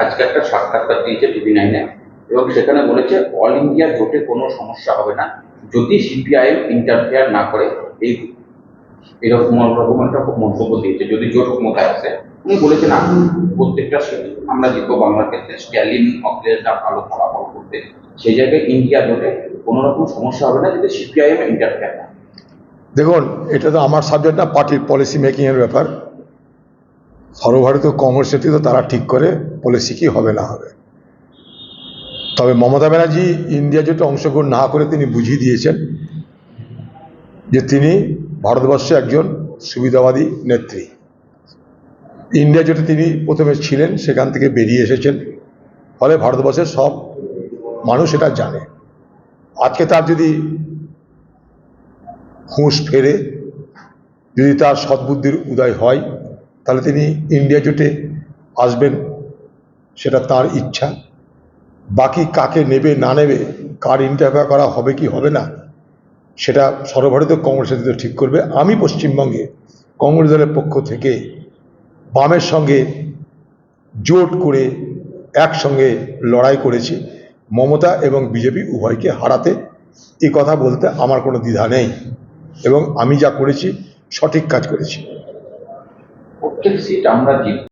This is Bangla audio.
আজকে একটা সাক্ষাৎকার দিয়েছে টিভি নাইনে, এবং সেখানে বলেছে অল ইন্ডিয়া জোটে কোনো সমস্যা হবে না, যদি সিপিআইএম ইন্টারফেয়ার না করে, এই এরকম রকম একটা মন্তব্য দিয়েছে। যদি জোট ক্ষমতায় আসে, উনি বলেছেন, না, প্রত্যেকটা আমরা জিতবো বাংলার ক্ষেত্রে, স্ট্যালিন অখিলেশরা ভালো ফলাফল করতে সেই জায়গায় ইন্ডিয়া জোটে কোনো রকম সমস্যা হবে না, যদি সিপিআইএম ইন্টারফেয়ার না দেখুন, এটা তো আমার সাবজেক্ট না পার্টির পলিসি মেকিংয়ের ব্যাপার। সর্বভারতীয় কংগ্রেস তো তারা ঠিক করে পলিসি কি হবে না হবে। তবে মমতা ব্যানার্জি ইন্ডিয়া জোটে অংশগ্রহণ না করে তিনি বুঝিয়ে দিয়েছেন যে তিনি ভারতবর্ষে একজন সুবিধাবাদী নেত্রী। ইন্ডিয়া জোটে তিনি প্রথমে ছিলেন, সেখান থেকে বেরিয়ে এসেছেন, ফলে ভারতবর্ষের সব মানুষ এটা জানে। আজকে তার যদি হুঁশ ফেরে, যদি তার সদ্বুদ্ধির উদয় হয় তাহলে তিনি ইন্ডিয়া জোটে আসবেন, সেটা তার ইচ্ছা। বাকি কাকে নেবে, না নেবে, কার ইন্টারভিউ করা হবে কি হবে না, সেটা সর্বভারতীয় কংগ্রেস নেতৃত্ব ঠিক করবে। আমি পশ্চিমবঙ্গে কংগ্রেস দলের পক্ষ থেকে বামের সঙ্গে জোট করে একসঙ্গে লড়াই করেছি। মমতা এবং বিজেপি উভয়কে হারাতে এই কথা বলতে আমার কোনো দ্বিধা নেই এবং আমি যা করেছি সঠিক কাজ করেছি। প্রত্যেক সিট আমরা জিতবো।